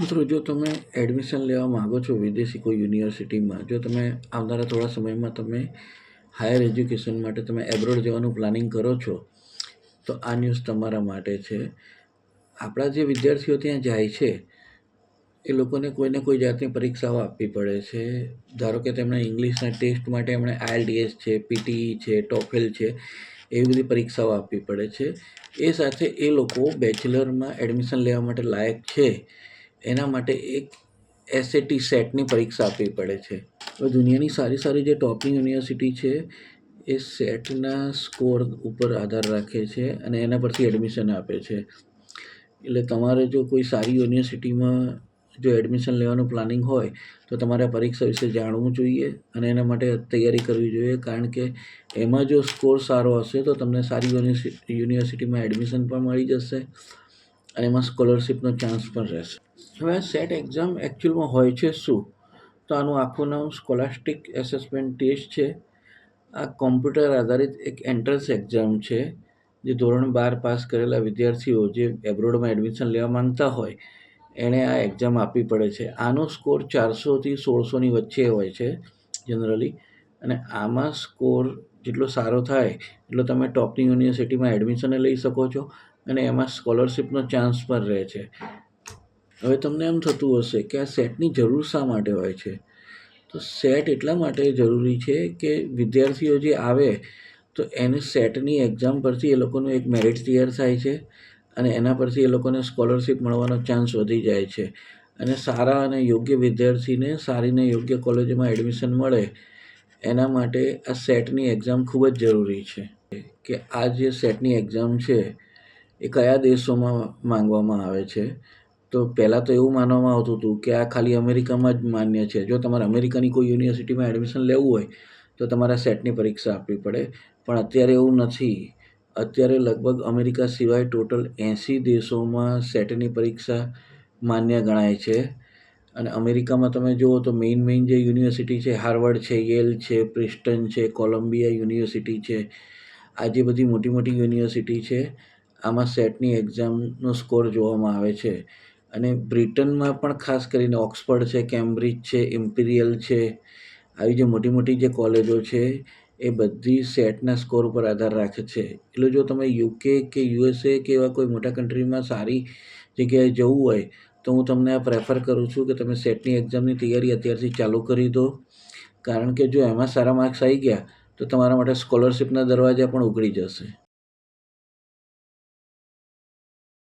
મિત્રો, જો તમે એડમિશન લેવા માગો છો વિદેશી કોઈ યુનિવર્સિટીમાં જો તમે આવનારા થોડા સમયમાં તમે હાયર એજ્યુકેશન માટે તમે એબ્રોડ જવાનું પ્લાનિંગ કરો છો, તો આ ન્યૂઝ તમારા માટે છે. આપણા જે વિદ્યાર્થીઓ ત્યાં જાય છે, એ લોકોને કોઈને કોઈ જાતની પરીક્ષાઓ આપવી પડે છે. ધારો કે તેમણે ઇંગ્લિશના ટેસ્ટ માટે એમણે આઈએલટીએસ છે પીટીઈ છે ટોફેલ છે, એવી બધી પરીક્ષાઓ આપવી પડે છે. એ સાથે એ લોકો બેચલરમાં એડમિશન લેવા માટે લાયક છે. એના માટે એક એસએટી સેટની પરીક્ષા આપવી પડે છે. હવે દુનિયાની સારી સારી જે ટોપની યુનિવર્સિટી છે, એ સેટના સ્કોર ઉપર આધાર રાખે છે અને એના પરથી એડમિશન આપે છે. એટલે તમારે જો કોઈ સારી યુનિવર્સિટીમાં જો એડમિશન લેવાનું પ્લાનિંગ હોય, તો તમારે પરીક્ષા વિશે જાણવું જોઈએ અને એના માટે તૈયારી કરવી જોઈએ. કારણ કે એમાં જો સ્કોર સારો હશે, તો તમને સારી યુનિવર્સિટીમાં એડમિશન પણ મળી જશે અને એમાં સ્કોલરશિપનો ચાન્સ પણ રહેશે. હવે આ સેટ એક્ઝામ એકચ્યુઅલમાં હોય છે શું? તો આનું આખું નામ સ્કોલાસ્ટિક એસેસમેન્ટ ટેસ્ટ છે. આ કોમ્પ્યુટર આધારિત એક એન્ટ્રન્સ એક્ઝામ છે, જે ધોરણ બાર પાસ કરેલા વિદ્યાર્થીઓ જે એબ્રોડમાં એડમિશન લેવા માંગતા હોય, એણે આ એક્ઝામ આપવી પડે છે. આનો સ્કોર ચારસોથી સોળસોની વચ્ચે હોય છે, જનરલી. અને આમાં સ્કોર જેટલો સારો થાય, એટલો તમે ટોપની યુનિવર્સિટીમાં એડમિશન લઈ શકો છો અને એમાં સ્કોલરશિપનો ચાન્સ પણ રહે છે. હવે તમને એમ થતું હશે કે આ સેટની જરૂર શા માટે હોય છે? તો સેટ એટલા માટે જરૂરી છે કે વિદ્યાર્થીઓ જે આવે, તો એને સેટની એક્ઝામ પરથી એ લોકોનું એક મેરિટ તૈયાર થાય છે અને એના પરથી એ લોકોને સ્કોલરશિપ મળવાનો ચાન્સ વધી જાય છે. અને સારા અને યોગ્ય વિદ્યાર્થીને સારીને યોગ્ય કોલેજમાં એડમિશન મળે, એના માટે આ સેટની એક્ઝામ ખૂબ જ જરૂરી છે. કે આ જે સેટની એક્ઝામ છે, એ કયા દેશોમાં માંગવામાં આવે છે? તો પહેલાં તો એવું માનવામાં આવતું હતું કે આ ખાલી અમેરિકામાં જ માન્ય છે. જો તમારે અમેરિકાની કોઈ યુનિવર્સિટીમાં એડમિશન લેવું હોય, તો તમારે સેટની પરીક્ષા આપવી પડે. પણ અત્યારે એવું નથી. અત્યારે લગભગ અમેરિકા સિવાય ટોટલ એંસી દેશોમાં સેટની પરીક્ષા માન્ય ગણાય છે. અને અમેરિકામાં તમે જુઓ તો મેઇન મેઇન જે યુનિવર્સિટી છે, હાર્વર્ડ છે, યેલ છે, પ્રિસ્ટન છે, કોલંબિયા યુનિવર્સિટી છે, આ જે બધી મોટી મોટી યુનિવર્સિટી છે, આમાં સેટની એક્ઝામનો સ્કોર જોવામાં આવે છે. અને બ્રિટનમાં પણ ખાસ કરીને ઓક્સફર્ડ છે, કેમ્બ્રિજ છે, ઇમ્પિરિયલ છે, આવી જે મોટી મોટી જે કોલેજો છે, એ બધી સેટના સ્કોર ઉપર આધાર રાખે છે. એટલે જો તમે યુકે કે યુએસએ કે એવા કોઈ મોટા કન્ટ્રીમાં સારી જગ્યાએ જવું હોય, તો હું તમને આ પ્રેફર કરું છું કે તમે સેટની એક્ઝામની તૈયારી અત્યારથી ચાલુ કરી દો. કારણ કે જો એમાં સારા માર્ક્સ આવી ગયા, તો તમારા માટે સ્કોલરશિપના દરવાજા પણ ઉઘડી જશે.